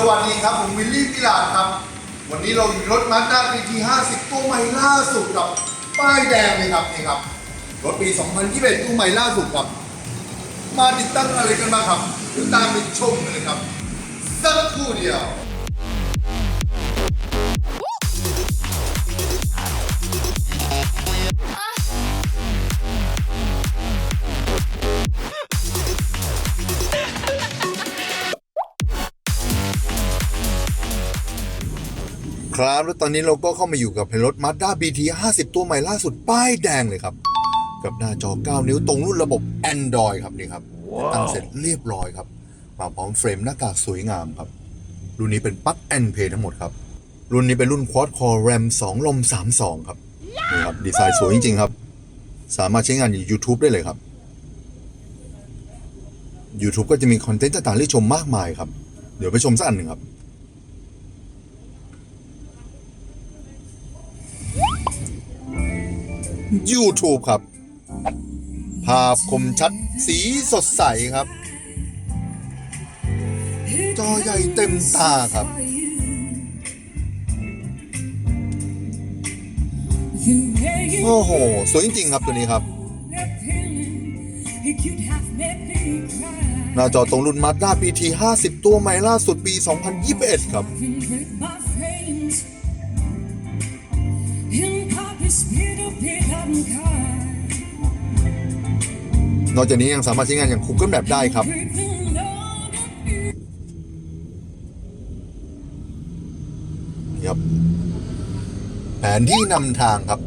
สวัสดีครับ ผมวิลลี่พิลาดครับ วันนี้เราอยู่รถมาสด้าปีที่ 50 ตัวใหม่ล่าสุดกับป้ายแดงเลยครับนี่ครับรถปี 2021 ตัวใหม่ล่าสุดครับ มาติดตั้งอะไรกันมาครับเดี๋ยวตามไปชมกันเลยครับ สักครู่เดียว ครับ แล้วตอนนี้เราก็เข้ามาอยู่กับรถ Mazda BT 50 ตัวใหม่ล่าสุด ป้ายแดงเลยครับ กับหน้าจอ 9 นิ้วตรงรุ่นระบบ Android ครับนี่ครับตั้งเสร็จเรียบร้อยครับ มาพร้อมเฟรมหน้ากากสวยงามครับ รุ่นนี้เป็นปลั๊กแอนเพย์ทั้งหมดครับ รุ่นนี้เป็นรุ่น Quad Core RAM 2 ลม 32 ครับนี่ครับดีไซน์สวยจริงๆครับ สามารถใช้งานอยู่ YouTube ได้เลยครับ YouTube ก็จะมีคอนเทนต์ต่างๆให้ชมมากมายครับ เดี๋ยวไปชมสักอันหนึ่งครับ YouTube ครับ ภาพคมชัดสีสดใสครับ จอใหญ่เต็มตาครับ โอ้โห สวยจริงๆครับตัวนี้ครับ หน้าจอตรงรุ่น Mazda PT 50 ตัวใหม่ล่าสุดปี 2021 ครับ นอกจากนี้ยังสามารถใช้งานอย่าง Google Map ได้ครับนะครับ แผนที่นำทางครับ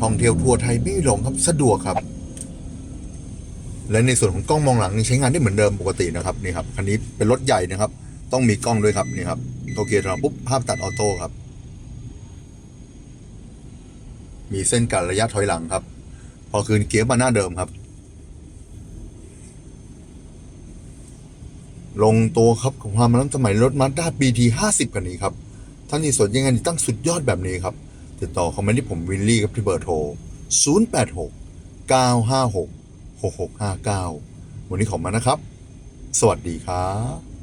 ท่องเที่ยวทั่วไทยไม่หลงครับสะดวกครับ และในส่วนของกล้องมองหลังนี่ใช้งานได้เหมือนเดิมปกตินะครับนี่ครับคันนี้เป็นรถใหญ่นะครับ ต้องมีกล้องด้วยครับนี่ครับโอเคเราปุ๊บภาพตัดออโต้ครับ มีเส้นกันระยะถอยหลังครับ พอคืนเกียร์มาหน้าเดิมครับ ลงตัวครับของความล้ำสมัยรถมาด้า BT 50คันนี้ครับ ท่านที่สนใจงานติดตั้งสุดยอดแบบนี้ครับ ติดต่อคอมเมนต์ที่ผมวินลี่ครับที่เบอร์โทร 086 956 6659 วันนี้ขอมานะครับ สวัสดีครับ